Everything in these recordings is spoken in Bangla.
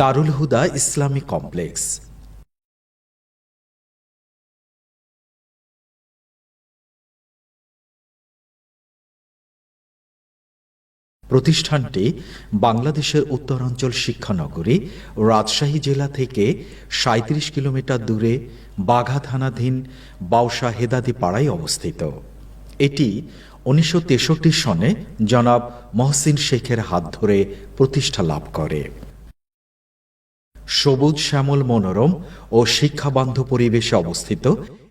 দারুল হুদা ইসলামী কমপ্লেক্স। প্রতিষ্ঠানটি বাংলাদেশের উত্তরাঞ্চল শিক্ষানগরী, রাজশাহী জেলা থেকে সাঁত্রিশ কিলোমিটার দূরে বাঘা থানাধীন বাউসা হেদাদি পাড়ায় অবস্থিত। এটি উনিশশো তেষট্টি সনে জনাব মহসিন শেখের হাত ধরে প্রতিষ্ঠা লাভ করে। সবুজ, শ্যামল, মনোরম ও শিক্ষাবান্ধব পরিবেশে অবস্থিত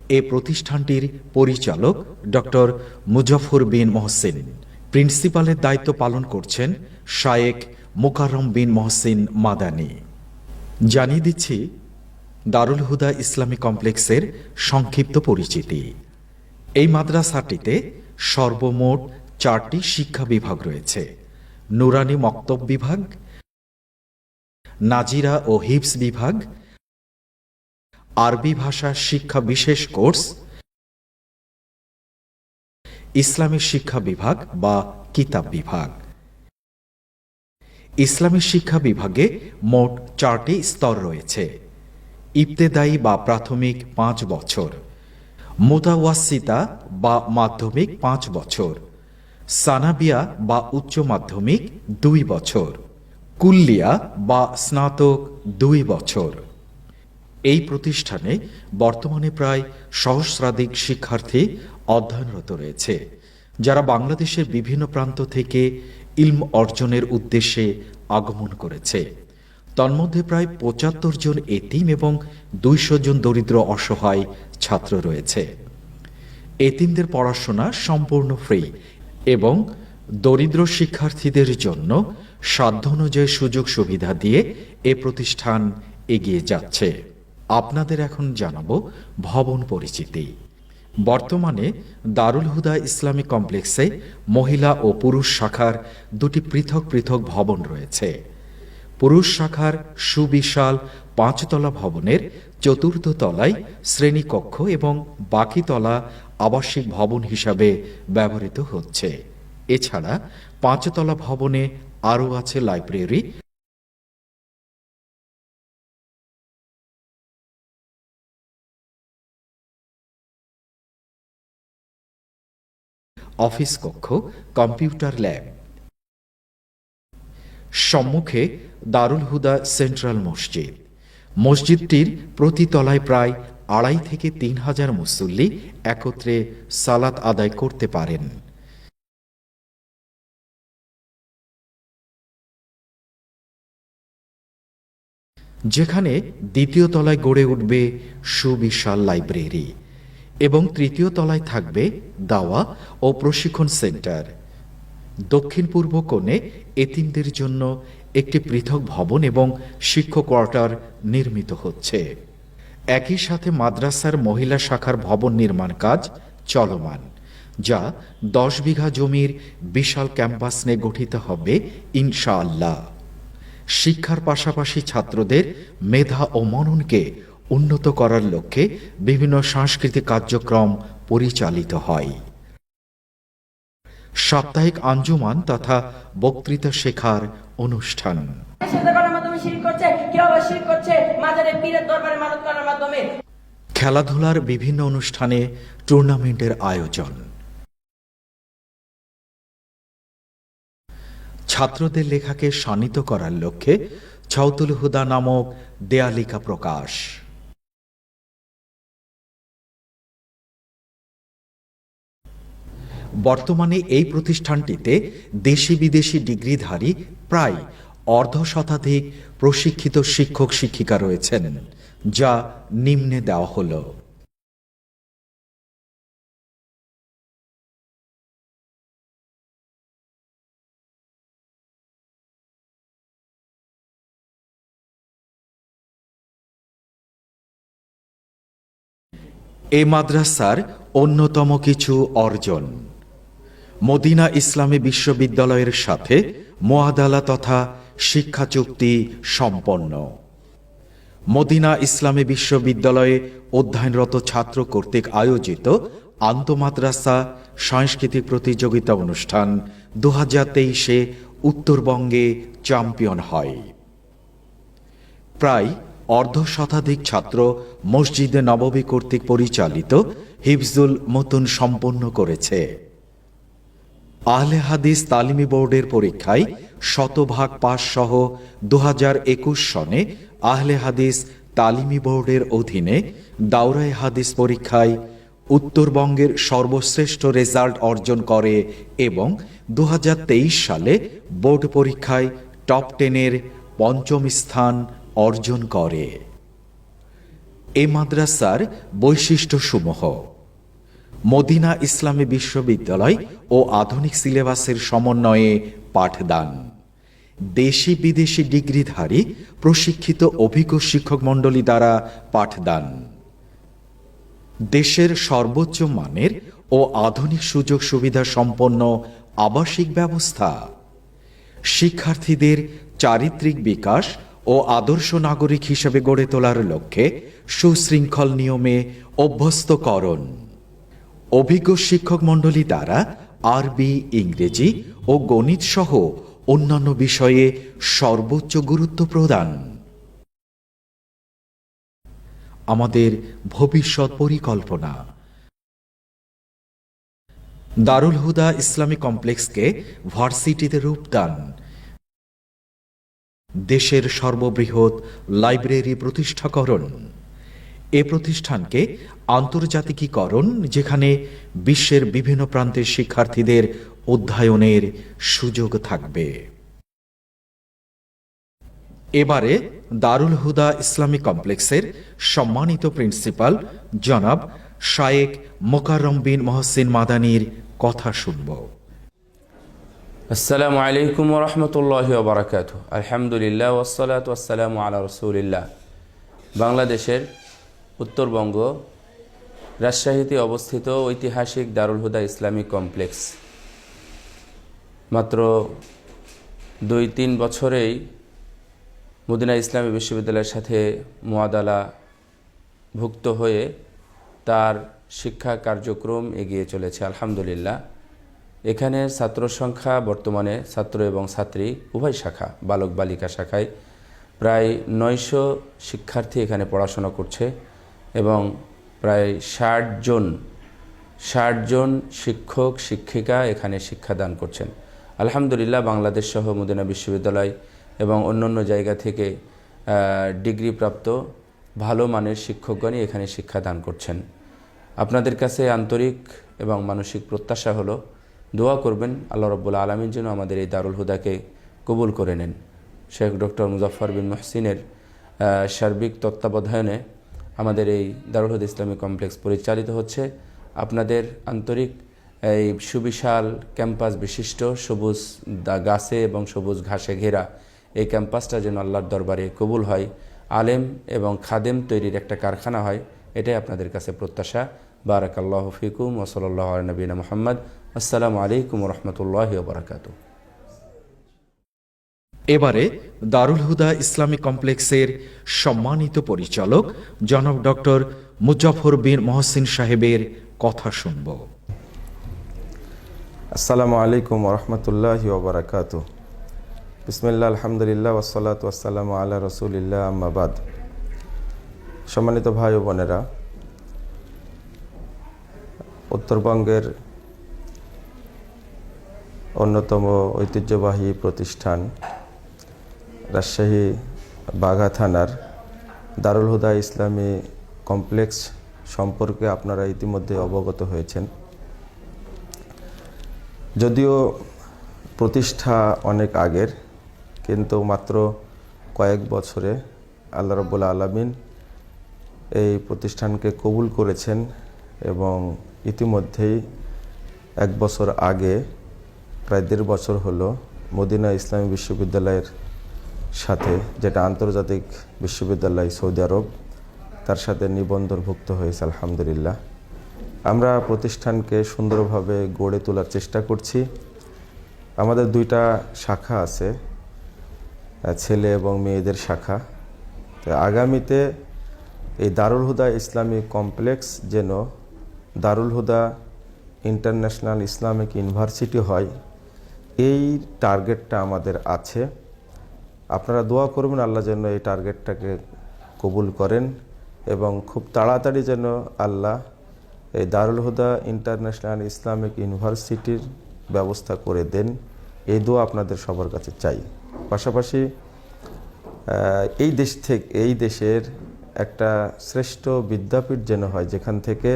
এ প্রতিষ্ঠানটির পরিচালক ডক্টর মুজফর বিন মহসিন। প্রিন্সিপালের দায়িত্ব পালন করছেন শায়েক মুকাররম বিন মহসিন মাদানী। জানিয়ে দিচ্ছি, দারুল হুদা ইসলামী কমপ্লেক্সের সংক্ষিপ্ত পরিচিতি। এই মাদ্রাসাটিতে সর্বমোট চারটি শিক্ষা বিভাগ রয়েছে। নুরানি মক্তব বিভাগ নাজিরা ও হিপস বিভাগ, আরবি ভাষা শিক্ষা বিশেষ কোর্স, ইসলামী শিক্ষা বিভাগ বা কিতাব বিভাগ। ইসলামী শিক্ষা বিভাগে মোট চারটি স্তর রয়েছে। ইবতেদায়ী বা প্রাথমিক পাঁচ বছর মুতাওয়াসিতা বা মাধ্যমিক পাঁচ বছর, সানাবিয়া বা উচ্চ মাধ্যমিক দুই বছর। কুল্লিয়া বা স্নাতক দুই বছর। এই প্রতিষ্ঠানে বর্তমানে প্রায় সহস্রাধিক শিক্ষার্থী অধ্যয়নরত রয়েছে, যারা বাংলাদেশের বিভিন্ন প্রান্ত থেকে ইলম অর্জনের উদ্দেশ্যে আগমন করেছে। তন্মধ্যে প্রায় পঁচাত্তর জন এতিম এবং দুইশো জন দরিদ্র অসহায় ছাত্র রয়েছে। এতিমদের পড়াশোনা সম্পূর্ণ ফ্রি এবং দরিদ্র শিক্ষার্থীদের জন্য সাধ্য অনুযায়ী সুযোগ সুবিধা দিয়ে এ প্রতিষ্ঠান এগিয়ে যাচ্ছে। আপনাদের এখন জানাব ভবন পরিচিতি। বর্তমানে দারুল হুদা ইসলামী কমপ্লেক্সে মহিলা ও পুরুষ শাখার দুটি পৃথক পৃথক ভবন রয়েছে। পুরুষ শাখার সুবিশাল পাঁচতলা ভবনের চতুর্থ তলায় শ্রেণীকক্ষ এবং বাকি তলা আবাসিক ভবন হিসাবে ব্যবহৃত হচ্ছে। এছাড়া পাঁচতলা ভবনে আরও আছে লাইব্রেরি। অফিস কক্ষ, কম্পিউটার ল্যাব। সম্মুখে দারুল হুদা সেন্ট্রাল মসজিদ। মসজিদটির প্রতি তলায় প্রায় আড়াই থেকে তিন হাজার মুসল্লি একত্রে সালাত আদায় করতে পারেন। যেখানে দ্বিতীয় তলায় গড়ে উঠবে সুবিশাল লাইব্রেরি এবং তৃতীয় তলায় থাকবে দাওয়া ও প্রশিক্ষণ সেন্টার। দক্ষিণ পূর্ব কোণে এতিমদের জন্য একটি পৃথক ভবন এবং শিক্ষক কোয়ার্টার নির্মিত হচ্ছে। একই সাথে মাদ্রাসার মহিলা শাখার ভবন নির্মাণ কাজ চলমান, যা দশ বিঘা জমির বিশাল ক্যাম্পাস নিয়ে গঠিত হবে, ইনশাআল্লাহ। শিক্ষার পাশাপাশি ছাত্রদের মেধা ও মননকে উন্নত করার লক্ষ্যে বিভিন্ন সাংস্কৃতিক কার্যক্রম পরিচালিত হয়। সাপ্তাহিক আঞ্জুমান তথা বক্তৃতা শেখার অনুষ্ঠান। খেলাধুলার বিভিন্ন অনুষ্ঠানে টুর্নামেন্টের আয়োজন। ছাত্রদের লেখাকে শানিত করার লক্ষ্যে ছৌতুল হুদা নামক দেয়ালিকা প্রকাশ। বর্তমানে এই প্রতিষ্ঠানটিতে দেশি বিদেশি ডিগ্রিধারী প্রায় অর্ধ শতাধিক প্রশিক্ষিত শিক্ষক শিক্ষিকা রয়েছেন, যা নিম্নে দেওয়া হলো। এ মাদ্রাসার অন্যতম কিছু অর্জন। মদিনা ইসলামী বিশ্ববিদ্যালয়ের সাথে মোয়াদালা তথা শিক্ষা চুক্তি সম্পন্ন। মদিনা ইসলামী বিশ্ববিদ্যালয়ে অধ্যয়নরত ছাত্র কর্তৃক আয়োজিত আন্তমাদ্রাসা সাংস্কৃতিক প্রতিযোগিতা অনুষ্ঠান দু হাজার তেইশে উত্তরবঙ্গে চ্যাম্পিয়ন হয়। প্রায় অর্ধ শতাধিক ছাত্র মসজিদে নববী কর্তৃক পরিচালিত হিফজুল মতুন সম্পন্ন করেছে। আহলে হাদিস তালিমি বোর্ডের পরীক্ষায় শতভাগ পাস সহ দু সনে আহলে হাদিস তালিমি বোর্ডের অধীনে দাওরাই হাদিস পরীক্ষায় উত্তরবঙ্গের সর্বশ্রেষ্ঠ রেজাল্ট অর্জন করে এবং দু হাজার তেইশ সালে বোর্ড পরীক্ষায় টপ টেনের পঞ্চম স্থান অর্জন করে। এ মাদ্রাসার বৈশিষ্ট্যসমূহ। মদিনা ইসলামী বিশ্ববিদ্যালয় ও আধুনিক সিলেবাসের সমন্বয়ে পাঠদান। দেশি বিদেশি ডিগ্রিধারী, প্রশিক্ষিত অভিজ্ঞ শিক্ষক মণ্ডলী দ্বারা পাঠদান। দেশের সর্বোচ্চ মানের ও আধুনিক সুযোগ সুবিধা সম্পন্ন আবাসিক ব্যবস্থা। শিক্ষার্থীদের চারিত্রিক বিকাশ ও আদর্শ নাগরিক হিসেবে গড়ে তোলার লক্ষ্যে সুশৃঙ্খল নিয়মে অভ্যস্তকরণ। অভিজ্ঞ শিক্ষক মণ্ডলী দ্বারা আরবি, ইংরেজি ও গণিত সহ অন্যান্য বিষয়ে সর্বোচ্চ গুরুত্ব প্রদান। আমাদের ভবিষ্যৎ পরিকল্পনা। দারুল হুদা ইসলামী কমপ্লেক্সকে ভার্সিটিতে রূপদান দেশের সর্ববৃহৎ লাইব্রেরি প্রতিষ্ঠাকরণ। এ প্রতিষ্ঠানকে আন্তর্জাতিকীকরণ, যেখানে বিশ্বের বিভিন্ন প্রান্তের শিক্ষার্থীদের অধ্যয়নের সুযোগ থাকবে। এবারে দারুল হুদা ইসলামী কমপ্লেক্সের সম্মানিত প্রিন্সিপাল জনাব শায়েক মোকাররম বিন মহসিন মাদানির কথা শুনব। আসসালামু আলাইকুম রহমতুল্লাহ বারাকাত আলহামদুলিল্লাহ ওসালাত ওয়াসালাম আলা রসুলিল্লাহ বাংলাদেশের উত্তরবঙ্গ, রাজশাহীতে অবস্থিত ঐতিহাসিক দারুল হুদা ইসলামিক কমপ্লেক্স। মাত্র দুই তিন বছরেই মদিনা ইসলামী বিশ্ববিদ্যালয়ের সাথে মোয়াদালা ভুক্ত হয়ে তার শিক্ষা কার্যক্রম এগিয়ে চলেছে। আলহামদুলিল্লাহ। এখানে ছাত্র সংখ্যা বর্তমানে ছাত্র এবং ছাত্রী, উভয় শাখা, বালক বালিকা শাখায় প্রায় নয়শো শিক্ষার্থী এখানে পড়াশোনা করছে এবং প্রায় ষাট জন ষাট জন শিক্ষক, শিক্ষিকা এখানে শিক্ষাদান করছেন। আলহামদুলিল্লাহ বাংলাদেশ সহ মদিনা বিশ্ববিদ্যালয় এবং অন্যান্য জায়গা থেকে ডিগ্রিপ্রাপ্ত ভালো মানের শিক্ষকগণই এখানে শিক্ষাদান করছেন। আপনাদের কাছে আন্তরিক এবং মানসিক প্রত্যাশা হলো দোয়া করবেন, আল্লাহ রব্বুল আলমীর জন্য আমাদের এই দারুল হুদাকে কবুল করে নেন। শেখ ডক্টর মুজাফর বিন মহসিনের সার্বিক তত্ত্বাবধানে আমাদের এই দারুল হুদ ইসলামী কমপ্লেক্স পরিচালিত হচ্ছে। আপনাদের আন্তরিক এই সুবিশাল ক্যাম্পাস বিশিষ্ট সবুজ গাছে এবং সবুজ ঘাসে ঘেরা এই ক্যাম্পাসটা যেন আল্লাহর দরবারে কবুল হয়। আলেম এবং খাদেম তৈরির একটা কারখানা হয়, এটাই আপনাদের কাছে প্রত্যাশা। বারাকাল্লাহ ফিকুম ওসলাল্লাহ নবীনা মোহাম্মদ। আসসালামু আলাইকুম রহমতুল্লাহ বারাকাত এবারে দারুল হুদা ইসলামী কমপ্লেক্সের সম্মানিত পরিচালক জনাব ডক্টর মুজাফর বিন মহসিন সাহেবের কথা শুনব। আসসালামু আলাইকুম রহমতুল্লাহ ওবরাকাত। বিসমিল্লা আলহামদুলিল্লাহ ওসালাত ওয়াসালাম আল্লাহ রসুলিল্লাহ আম্মাবাদ সম্মানিত ভাই ও বোনেরা উত্তরবঙ্গের অন্যতম ঐতিহ্যবাহী প্রতিষ্ঠান রাজশাহী বাঘা থানার দারুল হুদা ইসলামী কমপ্লেক্স সম্পর্কে আপনারা ইতিমধ্যে অবগত হয়েছেন। যদিও প্রতিষ্ঠা অনেক আগের, কিন্তু মাত্র কয়েক বছরে আল্লাহ রব্বুল আলমিন এই প্রতিষ্ঠানকে কবুল করেছেন এবং ইতিমধ্যেই এক বছর আগে প্রায় দেড় বছর হলো মদিনা ইসলামী বিশ্ববিদ্যালয়ের সাথে, যেটা আন্তর্জাতিক বিশ্ববিদ্যালয় সৌদি আরব, তার সাথে নিবন্ধনভুক্ত হয়েছে, আলহামদুলিল্লাহ। আমরা প্রতিষ্ঠানকে সুন্দরভাবে গড়ে তোলার চেষ্টা করছি। আমাদের দুইটা শাখা আছে, ছেলে এবং মেয়েদের শাখা। তো আগামীতে এই দারুল হুদা ইসলামিক কমপ্লেক্স যেন Darul Huda international Islamic university হয় এই টার্গেটটা আমাদের আছে। আপনারা দোয়া করবেন আল্লাহ যেন এই টার্গেটটাকে কবুল করেন এবং খুব তাড়াতাড়ি যেন আল্লাহ এই দারুল হুদা ইন্টারন্যাশনাল ইসলামিক ইউনিভার্সিটির ব্যবস্থা করে দেন। এই দোয়া আপনাদের সবার কাছে চাই। পাশাপাশি এই দেশ থেকে, এই দেশের একটা শ্রেষ্ঠ বিদ্যাপীঠ যেন হয়, যেখান থেকে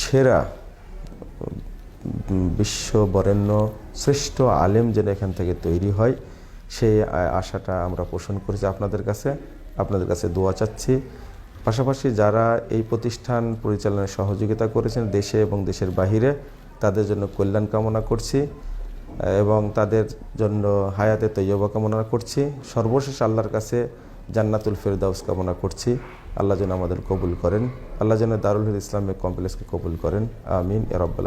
সেরা বিশ্ব বরেণ্য শ্রেষ্ঠ আলেম যেন এখান থেকে তৈরি হয় সেই আশাটা আমরা পোষণ করেছি আপনাদের কাছে। আপনাদের কাছে দোয়া চাচ্ছি। পাশাপাশি যারা এই প্রতিষ্ঠান পরিচালনায় সহযোগিতা করেছেন দেশে এবং দেশের বাহিরে, তাদের জন্য কল্যাণ কামনা করছি এবং তাদের জন্য হায়াতে তৈয়বা কামনা করছি। সর্বশেষ আল্লাহর কাছে জান্নাতুল ফেরদাউস কামনা করছি। আল্লাহ যেন আমাদের কবুল করেন। আল্লাহ যেন দারুল ইসলামিক কমপ্লেক্সকে কবুল করেন। আমিন। এ রব্বাল